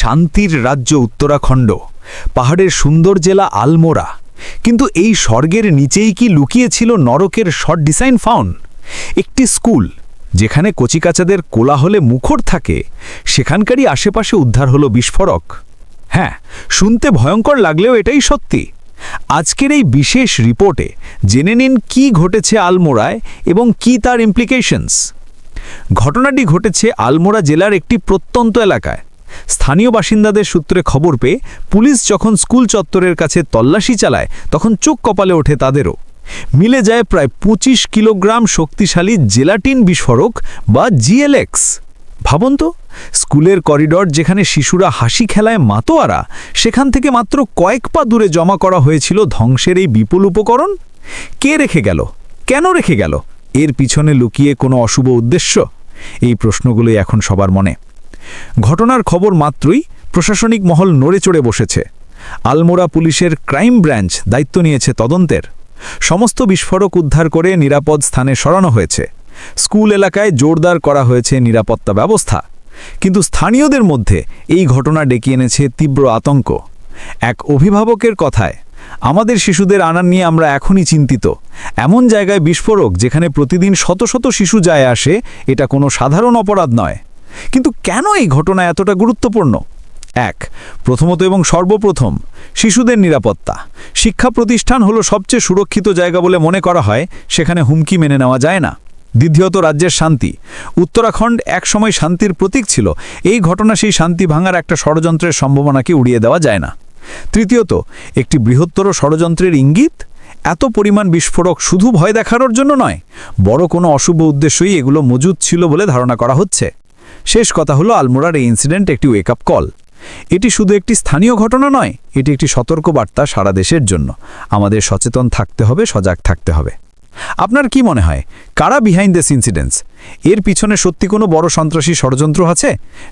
শান্তির রাজ্য উত্তরাখণ্ড, পাহাড়ের সুন্দর জেলা আলমোড়া। কিন্তু এই স্বর্গের নিচেই কি লুকিয়েছিল নরকের শর্ট ডিজাইন ফাউন? একটি স্কুল, যেখানে কচিকাচাদের কোলাহলে মুখর থাকে, সেখানকারই আশেপাশে উদ্ধার হলো বিস্ফোরক। হ্যাঁ শুনতে ভয়ঙ্কর লাগলেও এটাই সত্যি। আজকের এই বিশেষ রিপোর্টে জেনে নিন কি ঘটেছে আলমোড়ায় এবং কি তার ইমপ্লিকেশনস ঘটনাটি ঘটেছে আলমোড়া জেলার একটি প্রত্যন্ত এলাকায়। স্থানীয় বাসিন্দাদের সূত্রে খবর পেয়ে পুলিশ যখন স্কুল চত্বরের কাছে তল্লাশি চালায়, তখন চোখ কপালে ওঠে তাদেরও। মিলে যায় প্রায় পঁচিশ কিলোগ্রাম শক্তিশালী জেলাটিন বিস্ফোরক বা জিএলএক্স ভাবুন তো, স্কুলের করিডর যেখানে শিশুরা হাসি খেলায় মাতোয়ারা, সেখান থেকে মাত্র কয়েক পা দূরে জমা করা হয়েছিল ধ্বংসের এই বিপুল উপকরণ? কে রেখে গেল? কেন রেখে গেল? এর পিছনে লুকিয়ে কোনো অশুভ উদ্দেশ্য? এই প্রশ্নগুলোই এখন সবার মনে। ঘটনার খবর মাত্রই প্রশাসনিক মহল নড়ে চড়ে বসেছে। আলমোড়া পুলিশের ক্রাইম ব্রাঞ্চ দায়িত্ব নিয়েছে তদন্তের। সমস্ত বিস্ফোরক উদ্ধার করে নিরাপদ স্থানে সরানো হয়েছে। স্কুল এলাকায় জোরদার করা হয়েছে নিরাপত্তা ব্যবস্থা। কিন্তু স্থানীয়দের মধ্যে এই ঘটনা ডেকে এনেছে তীব্র আতঙ্ক। এক অভিভাবকের কথায়, আমাদের শিশুদের আনার নিয়ে আমরা এখনই চিন্তিত। এমন জায়গায় বিস্ফোরক যেখানে প্রতিদিন শত শত শিশু যায় আসে, এটা কোনো সাধারণ অপরাধ নয়। কিন্তু কেন এই ঘটনা এতটা গুরুত্বপূর্ণ? এক, প্রথমত এবং সর্বপ্রথম, শিশুদের নিরাপত্তা। শিক্ষা প্রতিষ্ঠান হলো সবচেয়ে সুরক্ষিত জায়গা বলে মনে করা হয়, সেখানে হুমকি মেনে নেওয়া যায় না। দ্বিতীয়ত, রাজ্যের শান্তি। উত্তরাখণ্ড একসময় শান্তির প্রতীক ছিল, এই ঘটনা সেই শান্তি ভাঙার একটা ষড়যন্ত্রের সম্ভাবনাকে উড়িয়ে দেওয়া যায় না। তৃতীয়ত, একটি বৃহত্তর ষড়যন্ত্রের ইঙ্গিত? এত পরিমাণ বিস্ফোরক শুধু ভয় দেখানোর জন্য নয়, বড় কোনো অশুভ উদ্দেশ্যই এগুলো মজুদ ছিল বলে ধারণা করা হচ্ছে। শেষ কথা হলো আলমোড়ার এই ইনসিডেন্ট একটি ওয়েক আপ কল এটি শুধু একটি স্থানীয় ঘটনা নয়, এটি একটি সতর্ক বার্তা সারা দেশের জন্য। আমাদের সচেতন থাকতে হবে, সজাগ থাকতে হবে। আপনার কি মনে হয়, কারা বিহাইন্ড দিস ইনসিডেন্টস এর পিছনে সত্যি কোনো বড় সন্ত্রাসী ষড়যন্ত্র আছে?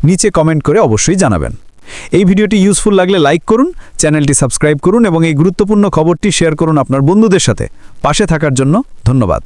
নিচে কমেন্ট করে অবশ্যই জানাবেন। এই ভিডিওটি ইউজফুল লাগলে লাইক করুন, চ্যানেলটি সাবস্ক্রাইব করুন এবং এই গুরুত্বপূর্ণ খবরটি শেয়ার করুন আপনার বন্ধুদের সাথে। পাশে থাকার জন্য ধন্যবাদ।